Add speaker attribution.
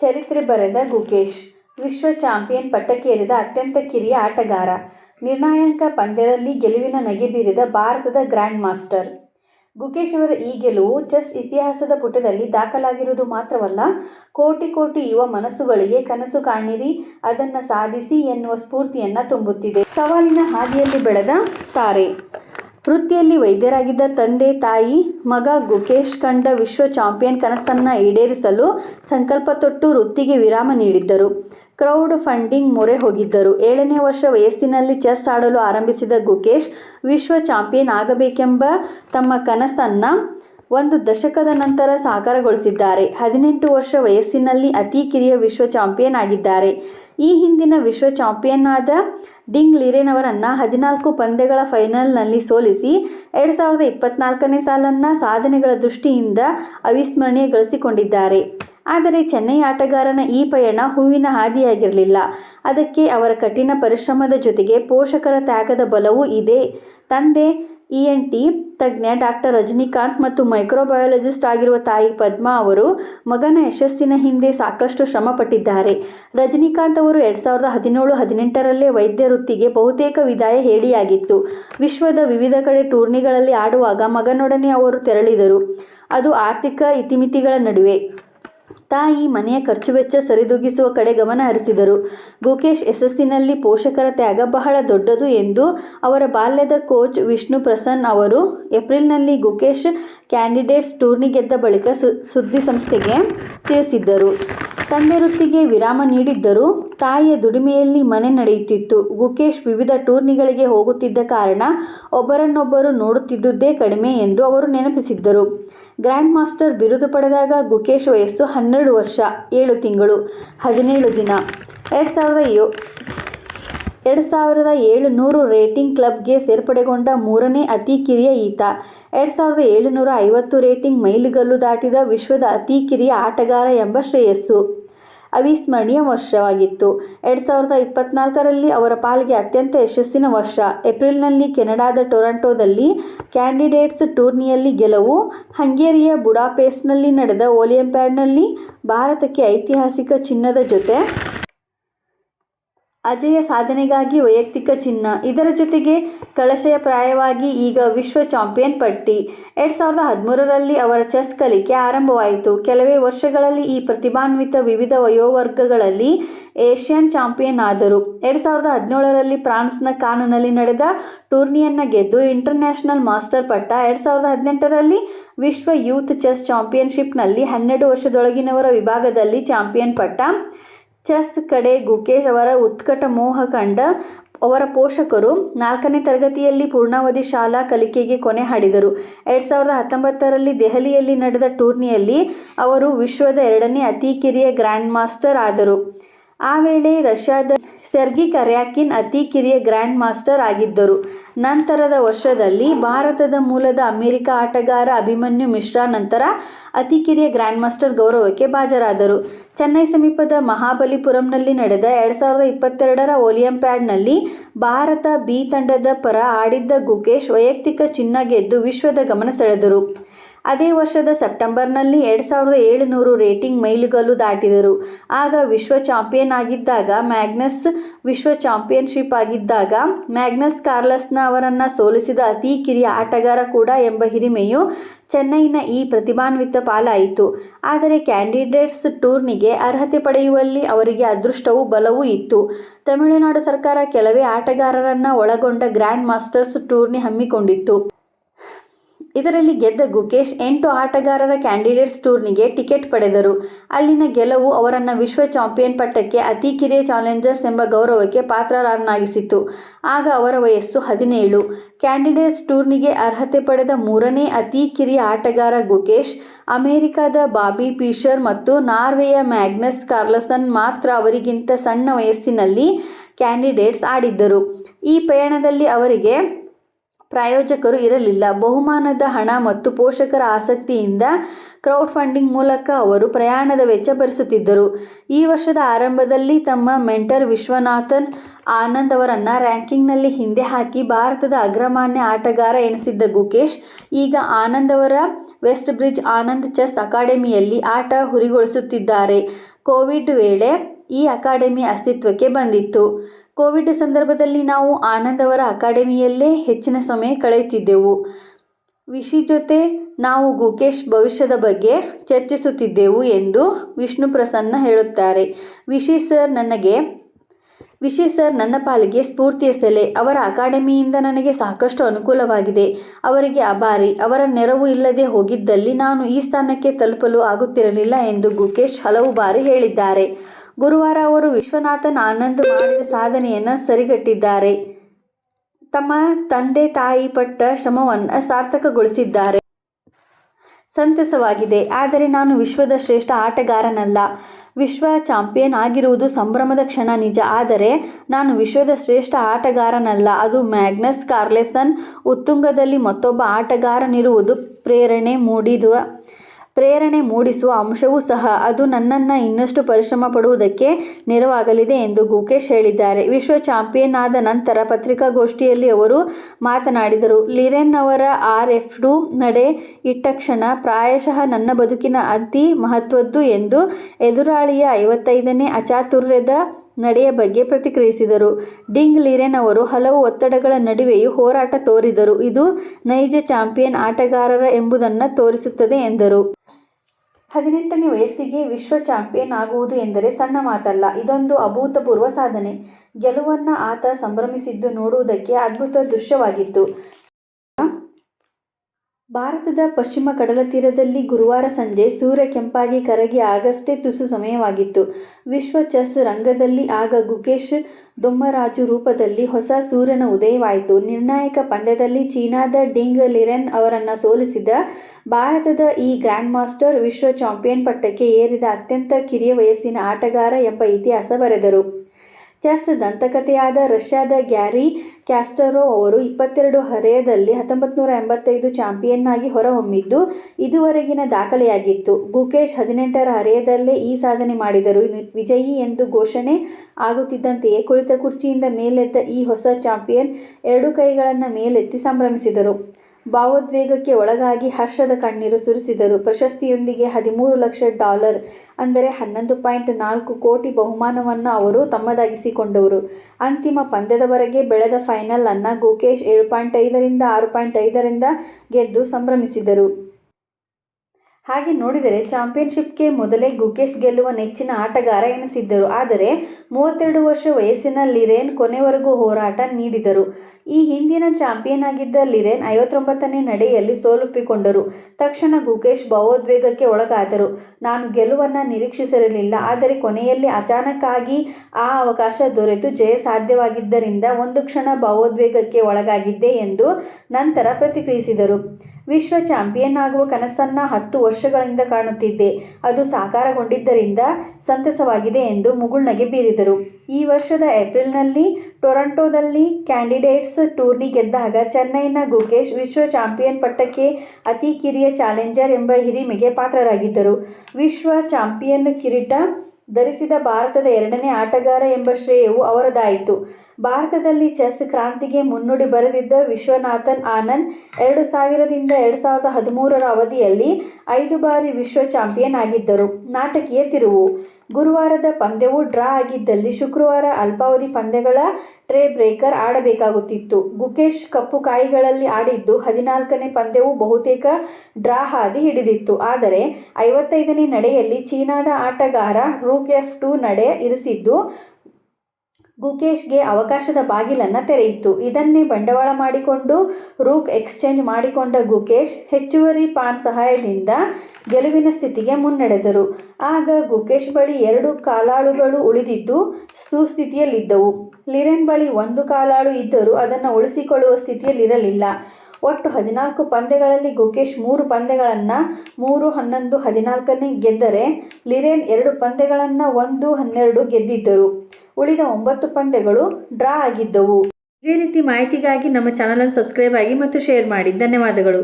Speaker 1: ಚರಿತ್ರೆ ಬರೆದ ಗುಕೇಶ್, ವಿಶ್ವ ಚಾಂಪಿಯನ್ ಪಟ್ಟಕ್ಕೇರಿದ ಅತ್ಯಂತ ಕಿರಿಯ ಆಟಗಾರ, ನಿರ್ಣಾಯಕ ಪಂದ್ಯದಲ್ಲಿ ಗೆಲುವಿನ ನಗೆ ಬೀರಿದ ಭಾರತದ ಗ್ರ್ಯಾಂಡ್ ಮಾಸ್ಟರ್. ಗುಕೇಶ್ ಅವರ ಈ ಗೆಲುವು ಚೆಸ್ ಇತಿಹಾಸದ ಪುಟದಲ್ಲಿ ದಾಖಲಾಗಿರುವುದು ಮಾತ್ರವಲ್ಲ, ಕೋಟಿ ಕೋಟಿ ಯುವ ಮನಸ್ಸುಗಳಿಗೆ ಕನಸು ಕಾಣಿರಿ, ಅದನ್ನು ಸಾಧಿಸಿ ಎನ್ನುವ ಸ್ಫೂರ್ತಿಯನ್ನು ತುಂಬುತ್ತಿದೆ. ಸವಾಲಿನ ಹಾದಿಯಲ್ಲಿ ಬೆಳೆದ ತಾರೆ. ವೃತ್ತಿಯಲ್ಲಿ ವೈದ್ಯರಾಗಿದ್ದ ತಂದೆ, ತಾಯಿ, ಮಗ ಗುಕೇಶ್ ಕಂಡ ವಿಶ್ವ ಚಾಂಪಿಯನ್ ಕನಸನ್ನು ಈಡೇರಿಸಲು ಸಂಕಲ್ಪ ತೊಟ್ಟು ವೃತ್ತಿಗೆ ವಿರಾಮ ನೀಡಿದ್ದರು. ಕ್ರೌಡ್ ಫಂಡಿಂಗ್ ಮೊರೆ ಹೋಗಿದ್ದರು. ಏಳನೇ ವರ್ಷ ವಯಸ್ಸಿನಲ್ಲಿ ಚೆಸ್ ಆಡಲು ಆರಂಭಿಸಿದ ಗುಕೇಶ್ ವಿಶ್ವ ಚಾಂಪಿಯನ್ ಆಗಬೇಕೆಂಬ ತಮ್ಮ ಕನಸನ್ನು ಒಂದು ದಶಕದ ನಂತರ ಸಾಕಾರಗೊಳಿಸಿದ್ದಾರೆ. ಹದಿನೆಂಟು ವರ್ಷ ವಯಸ್ಸಿನಲ್ಲಿ ಅತಿ ಕಿರಿಯ ವಿಶ್ವ ಚಾಂಪಿಯನ್ ಆಗಿದ್ದಾರೆ. ಈ ಹಿಂದಿನ ವಿಶ್ವ ಚಾಂಪಿಯನ್ ಆದ ಡಿಂಗ್ ಲಿರೇನ್ ಅವರನ್ನು ಹದಿನಾಲ್ಕು ಪಂದ್ಯಗಳ ಫೈನಲ್ನಲ್ಲಿ ಸೋಲಿಸಿ, ಎರಡು ಸಾವಿರದ ಇಪ್ಪತ್ನಾಲ್ಕನೇ ಸಾಲನ್ನು ಸಾಧನೆಗಳ ದೃಷ್ಟಿಯಿಂದ ಅವಿಸ್ಮರಣೀಯಗೊಳಿಸಿಕೊಂಡಿದ್ದಾರೆ. ಆದರೆ ಚೆನ್ನೈ ಆಟಗಾರನ ಈ ಪಯಣ ಹೂವಿನ ಹಾದಿಯಾಗಿರಲಿಲ್ಲ. ಅದಕ್ಕೆ ಅವರ ಕಠಿಣ ಪರಿಶ್ರಮದ ಜೊತೆಗೆ ಪೋಷಕರ ತ್ಯಾಗದ ಬಲವೂ ಇದೆ. ತಂದೆ ಇ ಎನ್ ಟಿ ತಜ್ಞ ಡಾಕ್ಟರ್ ರಜನಿಕಾಂತ್ ಮತ್ತು ಮೈಕ್ರೋಬಯಾಲಜಿಸ್ಟ್ ಆಗಿರುವ ತಾಯಿ ಪದ್ಮಾ ಅವರು ಮಗನ ಯಶಸ್ಸಿನ ಹಿಂದೆ ಸಾಕಷ್ಟು ಶ್ರಮ ಪಟ್ಟಿದ್ದಾರೆ ರಜನಿಕಾಂತ್ ಅವರು ಎರಡು ಸಾವಿರದ ಹದಿನೇಳು, ಹದಿನೆಂಟರಲ್ಲೇ ವೈದ್ಯ ವೃತ್ತಿಗೆ ಬಹುತೇಕ ವಿದಾಯ ಹೇಳಿಯಾಗಿತ್ತು. ವಿಶ್ವದ ವಿವಿಧ ಕಡೆ ಟೂರ್ನಿಗಳಲ್ಲಿ ಆಡುವಾಗ ಮಗನೊಡನೆ ಅವರು ತೆರಳಿದರು. ಅದು ಆರ್ಥಿಕ ಇತಿಮಿತಿಗಳ ನಡುವೆ. ತಾಯಿ ಮನೆಯ ಖರ್ಚು ವೆಚ್ಚ ಸರಿದೂಗಿಸುವ ಕಡೆ ಗಮನ ಹರಿಸಿದರು. ಗೋಕೇಶ್ ಯಶಸ್ಸಿನಲ್ಲಿ ಪೋಷಕರ ತ್ಯಾಗ ಬಹಳ ದೊಡ್ಡದು ಎಂದು ಅವರ ಬಾಲ್ಯದ ಕೋಚ್ ವಿಷ್ಣು ಪ್ರಸನ್ ಅವರು ಏಪ್ರಿಲ್ನಲ್ಲಿ ಗೋಕೇಶ್ ಕ್ಯಾಂಡಿಡೇಟ್ಸ್ ಟೂರ್ನಿ ಗೆದ್ದ ಬಳಿಕ ಸುದ್ದಿ ಸಂಸ್ಥೆಗೆ ತಿಳಿಸಿದ್ದರು. ತಂದೆ ವೃತ್ತಿಗೆ ವಿರಾಮ ನೀಡಿದ್ದರೂ ತಾಯಿಯ ದುಡಿಮೆಯಲ್ಲಿ ಮನೆ ನಡೆಯುತ್ತಿತ್ತು. ಗುಕೇಶ್ ವಿವಿಧ ಟೂರ್ನಿಗಳಿಗೆ ಹೋಗುತ್ತಿದ್ದ ಕಾರಣ ಒಬ್ಬರನ್ನೊಬ್ಬರು ನೋಡುತ್ತಿದ್ದುದೇ ಕಡಿಮೆ ಎಂದು ಅವರು ನೆನಪಿಸಿದ್ದರು. ಗ್ರ್ಯಾಂಡ್ ಮಾಸ್ಟರ್ ಬಿರುದು ಪಡೆದಾಗ ಗುಕೇಶ್ ವಯಸ್ಸು ಹನ್ನೆರಡು ವರ್ಷ, ಏಳು ತಿಂಗಳು, ಹದಿನೇಳು ದಿನ. ಎರಡು ಸಾವಿರದ ಯೋ, ಎರಡು ಸಾವಿರದ ಏಳುನೂರು ರೇಟಿಂಗ್ ಕ್ಲಬ್ಗೆ ಸೇರ್ಪಡೆಗೊಂಡ ಮೂರನೇ ಅತಿ ಕಿರಿಯ ಈತ. ಎರಡು ಸಾವಿರದ ಏಳುನೂರ ಐವತ್ತು ರೇಟಿಂಗ್ ಮೈಲುಗಲ್ಲು ದಾಟಿದ ವಿಶ್ವದ ಅತಿ ಕಿರಿಯ ಆಟಗಾರ ಎಂಬ ಶ್ರೇಯಸ್ಸು. ಅವಿಸ್ಮರಣೀಯ ವರ್ಷವಾಗಿತ್ತು. ಎರಡು ಸಾವಿರದ ಇಪ್ಪತ್ನಾಲ್ಕರಲ್ಲಿ ಅವರ ಪಾಲಿಗೆ ಅತ್ಯಂತ ಯಶಸ್ಸಿನ ವರ್ಷ. ಏಪ್ರಿಲ್ನಲ್ಲಿ ಕೆನಡಾದ ಟೊರಾಂಟೊದಲ್ಲಿ ಕ್ಯಾಂಡಿಡೇಟ್ಸ್ ಟೂರ್ನಿಯಲ್ಲಿ ಗೆಲುವು. ಹಂಗೇರಿಯ ಬುಡಾಪೇಸ್ಟ್ನಲ್ಲಿ ನಡೆದ ಒಲಿಂಪಿಯಾಡ್ನಲ್ಲಿ ಭಾರತಕ್ಕೆ ಐತಿಹಾಸಿಕ ಚಿನ್ನದ ಜೊತೆ ಅಜೇಯ ಸಾಧನೆಗಾಗಿ ವೈಯಕ್ತಿಕ ಚಿನ್ನ. ಇದರ ಜೊತೆಗೆ ಕಳಶಯಪ್ರಾಯವಾಗಿ ಈಗ ವಿಶ್ವ ಚಾಂಪಿಯನ್ ಪಟ್ಟಿ. ಎರಡು ಸಾವಿರದ ಹದಿಮೂರರಲ್ಲಿ ಅವರ ಚೆಸ್ ಕಲಿಕೆ ಆರಂಭವಾಯಿತು. ಕೆಲವೇ ವರ್ಷಗಳಲ್ಲಿ ಈ ಪ್ರತಿಭಾನ್ವಿತ ವಿವಿಧ ವಯೋವರ್ಗಗಳಲ್ಲಿ ಏಷ್ಯನ್ ಚಾಂಪಿಯನ್ ಆದರು. ಎರಡು ಸಾವಿರದ ಹದಿನೇಳರಲ್ಲಿ ಫ್ರಾನ್ಸ್ನ ಕಾನನಲ್ಲಿ ನಡೆದ ಟೂರ್ನಿಯನ್ನು ಗೆದ್ದು ಇಂಟರ್ನ್ಯಾಷನಲ್ ಮಾಸ್ಟರ್ ಪಟ್ಟ. ಎರಡು ಸಾವಿರದ ಹದಿನೆಂಟರಲ್ಲಿ ವಿಶ್ವ ಯೂತ್ ಚೆಸ್ ಚಾಂಪಿಯನ್ಶಿಪ್ನಲ್ಲಿ ಹನ್ನೆರಡು ವರ್ಷದೊಳಗಿನವರ ವಿಭಾಗದಲ್ಲಿ ಚಾಂಪಿಯನ್ ಪಟ್ಟ. ಚೆಸ್ ಕಡೆ ಗುಕೇಶ್ ಅವರ ಉತ್ಕಟ ಮೋಹ ಕಂಡ ಅವರ ಪೋಷಕರು ನಾಲ್ಕನೇ ತರಗತಿಯಲ್ಲಿ ಪೂರ್ಣಾವಧಿ ಶಾಲಾ ಕಲಿಕೆಗೆ ಕೊನೆ ಹಾಡಿದರು. ಎರಡು ಸಾವಿರದ ಹತ್ತೊಂಬತ್ತರಲ್ಲಿ ದೆಹಲಿಯಲ್ಲಿ ನಡೆದ ಟೂರ್ನಿಯಲ್ಲಿ ಅವರು ವಿಶ್ವದ ಎರಡನೇ ಅತಿ ಕಿರಿಯ ಗ್ರ್ಯಾಂಡ್ ಮಾಸ್ಟರ್ ಆದರು. ಆ ವೇಳೆ ರಷ್ಯಾದ ಸೆರ್ಗಿ ಕರ್ಯಾಕಿನ್ ಅತಿ ಕಿರಿಯ ಗ್ರ್ಯಾಂಡ್ ಮಾಸ್ಟರ್ ಆಗಿದ್ದರು. ನಂತರದ ವರ್ಷದಲ್ಲಿ ಭಾರತದ ಮೂಲದ ಅಮೆರಿಕ ಆಟಗಾರ ಅಭಿಮನ್ಯು ಮಿಶ್ರಾ ನಂತರ ಅತಿ ಕಿರಿಯ ಗ್ರ್ಯಾಂಡ್ ಮಾಸ್ಟರ್ ಗೌರವಕ್ಕೆ ಬಾಜರಾದರು ಚೆನ್ನೈ ಸಮೀಪದ ಮಹಾಬಲಿಪುರಂನಲ್ಲಿ ನಡೆದ ಎರಡು ಸಾವಿರದ ಇಪ್ಪತ್ತೆರಡರ ಒಲಿಂಪ್ಯಾಡ್ನಲ್ಲಿ ಭಾರತ ಬಿ ತಂಡದ ಪರ ಆಡಿದ್ದ ಗುಕೇಶ್ ವೈಯಕ್ತಿಕ ಚಿನ್ನ ಗೆದ್ದು ವಿಶ್ವದ ಗಮನ ಸೆಳೆದರು. ಅದೇ ವರ್ಷದ ಸೆಪ್ಟೆಂಬರ್ನಲ್ಲಿ ಎರಡು ಸಾವಿರದ ಏಳುನೂರು ರೇಟಿಂಗ್ ಮೈಲುಗಲ್ಲು ದಾಟಿದರು. ಆಗ ವಿಶ್ವ ಚಾಂಪಿಯನ್ ಆಗಿದ್ದಾಗ ಮ್ಯಾಗ್ನಸ್ ವಿಶ್ವ ಚಾಂಪಿಯನ್ಶಿಪ್ ಆಗಿದ್ದಾಗ ಮ್ಯಾಗ್ನಸ್ ಕಾರ್ಲಸ್ನ ಅವರನ್ನು ಸೋಲಿಸಿದ ಅತಿ ಕಿರಿಯ ಆಟಗಾರ ಕೂಡ ಎಂಬ ಹಿರಿಮೆಯು ಚೆನ್ನೈನ ಈ ಪ್ರತಿಭಾನ್ವಿತ ಪಾಲಾಯಿತು. ಆದರೆ ಕ್ಯಾಂಡಿಡೇಟ್ಸ್ ಟೂರ್ನಿಗೆ ಅರ್ಹತೆ ಪಡೆಯುವಲ್ಲಿ ಅವರಿಗೆ ಅದೃಷ್ಟವೂ ಬಲವೂ ಇತ್ತು. ತಮಿಳುನಾಡು ಸರ್ಕಾರ ಕೆಲವೇ ಆಟಗಾರರನ್ನು ಒಳಗೊಂಡ ಗ್ರ್ಯಾಂಡ್ ಮಾಸ್ಟರ್ಸ್ ಟೂರ್ನಿ ಹಮ್ಮಿಕೊಂಡಿತ್ತು. ಇದರಲ್ಲಿ ಗೆದ್ದ ಗುಕೇಶ್ ಎಂಟು ಆಟಗಾರರ ಕ್ಯಾಂಡಿಡೇಟ್ಸ್ ಟೂರ್ನಿಗೆ ಟಿಕೆಟ್ ಪಡೆದರು. ಅಲ್ಲಿನ ಗೆಲುವು ಅವರನ್ನು ವಿಶ್ವ ಚಾಂಪಿಯನ್ ಪಟ್ಟಕ್ಕೆ ಅತಿ ಕಿರಿಯ ಚಾಲೆಂಜರ್ಸ್ ಎಂಬ ಗೌರವಕ್ಕೆ ಪಾತ್ರರನ್ನಾಗಿಸಿತು. ಆಗ ಅವರ ವಯಸ್ಸು ಹದಿನೇಳು. ಕ್ಯಾಂಡಿಡೇಟ್ಸ್ ಟೂರ್ನಿಗೆ ಅರ್ಹತೆ ಪಡೆದ ಮೂರನೇ ಅತಿ ಕಿರಿಯ ಆಟಗಾರ ಗುಕೇಶ್, ಅಮೆರಿಕದ ಬಾಬಿ ಪೀಶರ್ ಮತ್ತು ನಾರ್ವೆಯ ಮ್ಯಾಗ್ನಸ್ ಕಾರ್ಲಸನ್ ಮಾತ್ರ ಅವರಿಗಿಂತ ಸಣ್ಣ ವಯಸ್ಸಿನಲ್ಲಿ ಕ್ಯಾಂಡಿಡೇಟ್ಸ್ ಆಡಿದ್ದರು. ಈ ಪಯಣದಲ್ಲಿ ಅವರಿಗೆ ಪ್ರಾಯೋಜಕರು ಇರಲಿಲ್ಲ. ಬಹುಮಾನದ ಹಣ ಮತ್ತು ಪೋಷಕರ ಆಸಕ್ತಿಯಿಂದ ಕ್ರೌಡ್ ಫಂಡಿಂಗ್ ಮೂಲಕ ಅವರು ಪ್ರಯಾಣದ ವೆಚ್ಚ ಭರಿಸುತ್ತಿದ್ದರು. ಈ ವರ್ಷದ ಆರಂಭದಲ್ಲಿ ತಮ್ಮ ಮೆಂಟರ್ ವಿಶ್ವನಾಥನ್ ಆನಂದ್ ಅವರನ್ನು ರ್ಯಾಂಕಿಂಗ್ನಲ್ಲಿ ಹಿಂದೆ ಹಾಕಿ ಭಾರತದ ಅಗ್ರಮಾನ್ಯ ಆಟಗಾರ ಎನಿಸಿದ್ದ ಗುಕೇಶ್, ಈಗ ಆನಂದ್ ಅವರ ವೆಸ್ಟ್ ಬ್ರಿಡ್ಜ್ ಆನಂದ್ ಚೆಸ್ ಅಕಾಡೆಮಿಯಲ್ಲಿ ಆಟ ಹುರಿಗೊಳಿಸುತ್ತಿದ್ದಾರೆ. ಕೋವಿಡ್ ವೇಳೆ ಈ ಅಕಾಡೆಮಿ ಅಸ್ತಿತ್ವಕ್ಕೆ ಬಂದಿತ್ತು. ಕೋವಿಡ್ ಸಂದರ್ಭದಲ್ಲಿ ನಾವು ಆನಂದ್ ಅವರ ಅಕಾಡೆಮಿಯಲ್ಲೇ ಹೆಚ್ಚಿನ ಸಮಯ ಕಳೆಯುತ್ತಿದ್ದೆವು. ವಿಶಿ ಜೊತೆ ನಾವು ಗುಕೇಶ್ ಭವಿಷ್ಯದ ಬಗ್ಗೆ ಚರ್ಚಿಸುತ್ತಿದ್ದೆವು ಎಂದು ವಿಷ್ಣು ಪ್ರಸನ್ನ ಹೇಳುತ್ತಾರೆ. ವಿಶಿ ಸರ್ ನನಗೆ, ವಿಶಿ ಸರ್ ನನ್ನ ಪಾಲಿಗೆ ಸ್ಫೂರ್ತಿಯ ಸೆಲೆ. ಅವರ ಅಕಾಡೆಮಿಯಿಂದ ನನಗೆ ಸಾಕಷ್ಟು ಅನುಕೂಲವಾಗಿದೆ. ಅವರಿಗೆ ಆಭಾರಿ. ಅವರ ನೆರವು ಇಲ್ಲದೆ ಹೋಗಿದ್ದಲ್ಲಿ ನಾನು ಈ ಸ್ಥಾನಕ್ಕೆ ತಲುಪಲು ಆಗುತ್ತಿರಲಿಲ್ಲ ಎಂದು ಗುಕೇಶ್ ಹಲವು ಬಾರಿ ಹೇಳಿದ್ದಾರೆ. ಗುರುವಾರ ಅವರು ವಿಶ್ವನಾಥನ್ ಆನಂದ್ ಮಾಡಿದ ಸಾಧನೆಯನ್ನು ಸರಿಗಟ್ಟಿದ್ದಾರೆ. ತಮ್ಮ ತಂದೆ-ತಾಯಿ ಪಟ್ಟ ಶ್ರಮವನ್ನು ಸಾರ್ಥಕಗೊಳಿಸಿದ್ದಾರೆ. ಸಂತಸವಾಗಿದೆ. ಆದರೆ ನಾನು ವಿಶ್ವದ ಶ್ರೇಷ್ಠ ಆಟಗಾರನಲ್ಲ. ವಿಶ್ವ ಚಾಂಪಿಯನ್ ಆಗಿರುವುದು ಸಂಭ್ರಮದ ಕ್ಷಣ ನಿಜ. ಆದರೆ ನಾನು ವಿಶ್ವದ ಶ್ರೇಷ್ಠ ಆಟಗಾರನಲ್ಲ. ಅದು ಮ್ಯಾಗ್ನಸ್ ಕಾರ್ಲೆಸನ್ ಉತ್ತುಂಗದಲ್ಲಿ ಮತ್ತೊಬ್ಬ ಆಟಗಾರನಿರುವುದು ಪ್ರೇರಣೆ ಮೂಡಿಸುವ ಅಂಶವೂ ಸಹ. ಅದು ನನ್ನನ್ನು ಇನ್ನಷ್ಟು ಪರಿಶ್ರಮ ಪಡುವುದಕ್ಕೆ ನೆರವಾಗಲಿದೆ ಎಂದು ಗುಕೇಶ್ ಹೇಳಿದ್ದಾರೆ. ವಿಶ್ವ ಚಾಂಪಿಯನ್ ಆದ ನಂತರ ಪತ್ರಿಕಾಗೋಷ್ಠಿಯಲ್ಲಿ ಅವರು ಮಾತನಾಡಿದರು. ಲಿರೆನ್ ಅವರ ಆರ್ ಎಫ್ ಡು ನಡೆ ಇಟ್ಟ ಕ್ಷಣ ಪ್ರಾಯಶಃ ನನ್ನ ಬದುಕಿನ ಅತಿ ಮಹತ್ವದ್ದು ಎಂದು ಎದುರಾಳಿಯ ಐವತ್ತೈದನೇ ಅಚಾತುರ್ಯದ ನಡೆಯ ಬಗ್ಗೆ ಪ್ರತಿಕ್ರಿಯಿಸಿದರು. ಡಿಂಗ್ ಲಿರೆನ್ ಅವರು ಹಲವು ಒತ್ತಡಗಳ ನಡುವೆಯೂ ಹೋರಾಟ ತೋರಿದರು. ಇದು ನೈಜ ಚಾಂಪಿಯನ್ ಆಟಗಾರರ ಎಂಬುದನ್ನು ತೋರಿಸುತ್ತದೆ ಎಂದರು. ಹದಿನೆಂಟನೇ ವಯಸ್ಸಿಗೆ ವಿಶ್ವ ಚಾಂಪಿಯನ್ ಆಗುವುದು ಎಂದರೆ ಸಣ್ಣ ಮಾತಲ್ಲ. ಇದೊಂದು ಅಭೂತಪೂರ್ವ ಸಾಧನೆ. ಗೆಲುವನ್ನ ಆತ ಸಂಭ್ರಮಿಸಿದ್ದು ನೋಡುವುದಕ್ಕೆ ಅದ್ಭುತ ದೃಶ್ಯವಾಗಿತ್ತು. ಭಾರತದ ಪಶ್ಚಿಮ ಕಡಲ ತೀರದಲ್ಲಿ ಗುರುವಾರ ಸಂಜೆ ಸೂರ್ಯ ಕೆಂಪಾಗಿ ಕರಗಿ ಆಗಷ್ಟೇ ತುಸು ಸಮಯವಾಗಿತ್ತು. ವಿಶ್ವ ಚೆಸ್ ರಂಗದಲ್ಲಿ ಆಗ ಗುಕೇಶ್ ದೊಮ್ಮರಾಜು ರೂಪದಲ್ಲಿ ಹೊಸ ಸೂರ್ಯನ ಉದಯವಾಯಿತು. ನಿರ್ಣಾಯಕ ಪಂದ್ಯದಲ್ಲಿ ಚೀನಾದ ಡಿಂಗ್ ಲಿರೆನ್ ಅವರನ್ನು ಸೋಲಿಸಿದ ಭಾರತದ ಈ ಗ್ರ್ಯಾಂಡ್ ಮಾಸ್ಟರ್ ವಿಶ್ವ ಚಾಂಪಿಯನ್ ಪಟ್ಟಕ್ಕೆ ಏರಿದ ಅತ್ಯಂತ ಕಿರಿಯ ವಯಸ್ಸಿನ ಆಟಗಾರ ಎಂಬ ಇತಿಹಾಸ ಬರೆದರು. ಚೆಸ್ ದಂತಕಥೆಯಾದ ರಷ್ಯಾದ ಗ್ಯಾರಿ ಕ್ಯಾಸ್ಟರೋ ಅವರು ಇಪ್ಪತ್ತೆರಡು ಹರೆಯದಲ್ಲಿ ಹತ್ತೊಂಬತ್ತುನೂರ ಎಂಬತ್ತೈದು ಚಾಂಪಿಯನ್ ಆಗಿ ಹೊರಹೊಮ್ಮಿದ್ದು, ಇದುವರೆಗಿನ ದಾಖಲೆಯಾಗಿತ್ತು. ಗುಕೇಶ್ ಹದಿನೆಂಟರ ಹರೆಯದಲ್ಲೇ ಈ ಸಾಧನೆ ಮಾಡಿದರು. ವಿಜಯಿ ಎಂದು ಘೋಷಣೆ ಆಗುತ್ತಿದ್ದಂತೆಯೇ ಕುಳಿತ ಕುರ್ಚಿಯಿಂದ ಮೇಲೆದ್ದ ಈ ಹೊಸ ಚಾಂಪಿಯನ್ ಎರಡು ಕೈಗಳನ್ನು ಮೇಲೆತ್ತಿ ಸಂಭ್ರಮಿಸಿದರು. ಭಾವೋದ್ವೇಗಕ್ಕೆ ಒಳಗಾಗಿ ಹರ್ಷದ ಕಣ್ಣೀರು ಸುರಿಸಿದರು. ಪ್ರಶಸ್ತಿಯೊಂದಿಗೆ ಹದಿಮೂರು ಲಕ್ಷ ಡಾಲರ್, ಅಂದರೆ ಹನ್ನೊಂದು ಪಾಯಿಂಟ್ ನಾಲ್ಕು ಕೋಟಿ ಬಹುಮಾನವನ್ನು ಅವರು ತಮ್ಮದಾಗಿಸಿಕೊಂಡವರು ಅಂತಿಮ ಪಂದ್ಯದವರೆಗೆ ಬೆಳೆದ ಫೈನಲ್ ಅನ್ನು ಗೋಕೇಶ್ ಏಳು ಪಾಯಿಂಟ್ ಐದರಿಂದ ಆರು ಪಾಯಿಂಟ್ ಐದರಿಂದ ಗೆದ್ದು ಸಂಭ್ರಮಿಸಿದರು. ಹಾಗೆ ನೋಡಿದರೆ ಚಾಂಪಿಯನ್ಶಿಪ್ಗೆ ಮೊದಲೇ ಗುಕೇಶ್ ಗೆಲ್ಲುವ ನೆಚ್ಚಿನ ಆಟಗಾರ ಎನಿಸಿದ್ದರು. ಆದರೆ ಮೂವತ್ತೆರಡು ವರ್ಷ ವಯಸ್ಸಿನ ಲಿರೆನ್ ಕೊನೆವರೆಗೂ ಹೋರಾಟ ನೀಡಿದರು. ಈ ಹಿಂದಿನ ಚಾಂಪಿಯನ್ ಆಗಿದ್ದ ಲಿರೆನ್ ಐವತ್ತೊಂಬತ್ತನೇ ನಡೆಯಲ್ಲಿ ಸೋಲುಪ್ಪಿಕೊಂಡರು ತಕ್ಷಣ ಗುಕೇಶ್ ಭಾವೋದ್ವೇಗಕ್ಕೆ ಒಳಗಾದರು. ನಾನು ಗೆಲುವನ್ನು ನಿರೀಕ್ಷಿಸಿರಲಿಲ್ಲ. ಆದರೆ ಕೊನೆಯಲ್ಲಿ ಅಚಾನಕ್ಕಾಗಿ ಆ ಅವಕಾಶ ದೊರೆತು ಜಯ ಸಾಧ್ಯವಾಗಿದ್ದರಿಂದ ಒಂದು ಕ್ಷಣ ಭಾವೋದ್ವೇಗಕ್ಕೆ ಒಳಗಾಗಿದ್ದೆ ಎಂದು ನಂತರ ಪ್ರತಿಕ್ರಿಯಿಸಿದರು. ವಿಶ್ವ ಚಾಂಪಿಯನ್ ಆಗುವ ಕನಸನ್ನ ಹತ್ತು ವರ್ಷಗಳಿಂದ ಕಾಣುತ್ತಿದ್ದೆ. ಅದು ಸಾಕಾರಗೊಂಡಿದ್ದರಿಂದ ಸಂತಸವಾಗಿದೆ ಎಂದು ಮುಗುಳ್ನಗೆ ಬೀರಿದರು. ಈ ವರ್ಷದ ಏಪ್ರಿಲ್ನಲ್ಲಿ ಟೊರೊಂಟೊದಲ್ಲಿ ಕ್ಯಾಂಡಿಡೇಟ್ಸ್ ಟೂರ್ನಿ ಗೆದ್ದಾಗ ಚೆನ್ನೈನ ಗುಕೇಶ್ ವಿಶ್ವ ಚಾಂಪಿಯನ್ ಪಟ್ಟಕ್ಕೆ ಅತಿ ಕಿರಿಯ ಚಾಲೆಂಜರ್ ಎಂಬ ಹಿರಿಮೆಗೆ ಪಾತ್ರರಾಗಿದ್ದರು. ವಿಶ್ವ ಚಾಂಪಿಯನ್ ಕಿರೀಟ ಧರಿಸಿದ ಭಾರತದ ಎರಡನೇ ಆಟಗಾರ ಎಂಬ ಶ್ರೇಯವು ಅವರದಾಯಿತು. ಭಾರತದಲ್ಲಿ ಚೆಸ್ ಕ್ರಾಂತಿಗೆ ಮುನ್ನುಡಿ ಬರೆದಿದ್ದ ವಿಶ್ವನಾಥನ್ ಆನಂದ್, ಎರಡು ಸಾವಿರದಿಂದ ಎರಡು ಸಾವಿರದ ಹದಿಮೂರರ ಅವಧಿಯಲ್ಲಿ ಐದು ಬಾರಿ ವಿಶ್ವ ಚಾಂಪಿಯನ್ ಆಗಿದ್ದರು. ನಾಟಕೀಯ ತಿರುವು: ಗುರುವಾರದ ಪಂದ್ಯವು ಡ್ರಾ ಆಗಿದ್ದಲ್ಲಿ ಶುಕ್ರವಾರ ಅಲ್ಪಾವಧಿ ಪಂದ್ಯಗಳ ಟ್ರೇ ಬ್ರೇಕರ್ ಆಡಬೇಕಾಗುತ್ತಿತ್ತು. ಗುಕೇಶ್ ಕಪ್ಪು ಕಾಯಿಗಳಲ್ಲಿ ಆಡಿದ್ದು ಹದಿನಾಲ್ಕನೇ ಪಂದ್ಯವು ಬಹುತೇಕ ಡ್ರಾ ಹಾದಿ ಹಿಡಿದಿತ್ತು. ಆದರೆ ಐವತ್ತೈದನೇ ನಡೆಯಲ್ಲಿ ಚೀನಾದ ಆಟಗಾರ ರೂಕ್ ಎಫ್-ಟು ನಡೆ ಇರಿಸಿದ್ದು ಗುಕೇಶ್ಗೆ ಅವಕಾಶದ ಬಾಗಿಲನ್ನು ತೆರೆಯಿತು. ಇದನ್ನೇ ಬಂಡವಾಳ ಮಾಡಿಕೊಂಡು ರೂಕ್ ಎಕ್ಸ್ಚೇಂಜ್ ಮಾಡಿಕೊಂಡ ಗುಕೇಶ್, ಹೆಚ್ಚುವರಿ ಪಾನ್ ಸಹಾಯದಿಂದ ಗೆಲುವಿನ ಸ್ಥಿತಿಗೆ ಮುನ್ನಡೆದರು. ಆಗ ಗುಕೇಶ್ ಬಳಿ ಎರಡು ಕಾಲಾಳುಗಳು ಉಳಿದಿದ್ದು ಸುಸ್ಥಿತಿಯಲ್ಲಿದ್ದವು. ಲಿರೆನ್ ಬಳಿ ಒಂದು ಕಾಲಾಳು ಇದ್ದರೂ ಅದನ್ನು ಉಳಿಸಿಕೊಳ್ಳುವ ಸ್ಥಿತಿಯಲ್ಲಿರಲಿಲ್ಲ. ಒಟ್ಟು ಹದಿನಾಲ್ಕು ಪಂದ್ಯಗಳಲ್ಲಿ ಗುಕೇಶ್ ಮೂರು ಪಂದ್ಯಗಳನ್ನು ಮೂರು-ಹನ್ನೊಂದು, ಹದಿನಾಲ್ಕನೇ ಗೆದ್ದರೆ ಲಿರೆನ್ ಎರಡು ಪಂದ್ಯಗಳನ್ನು ಒಂದು-ಹನ್ನೆರಡು ಗೆದ್ದಿದ್ದರು. ಉಳಿದ ಒಂಬತ್ತು ಪಂದ್ಯಗಳು ಡ್ರಾ ಆಗಿದ್ದವು. ಇದೇ ರೀತಿ ಮಾಹಿತಿಗಾಗಿ ನಮ್ಮ ಚಾನಲನ್ನು ಸಬ್ಸ್ಕ್ರೈಬ್ ಆಗಿ ಮತ್ತು ಶೇರ್ ಮಾಡಿ ಧನ್ಯವಾದಗಳು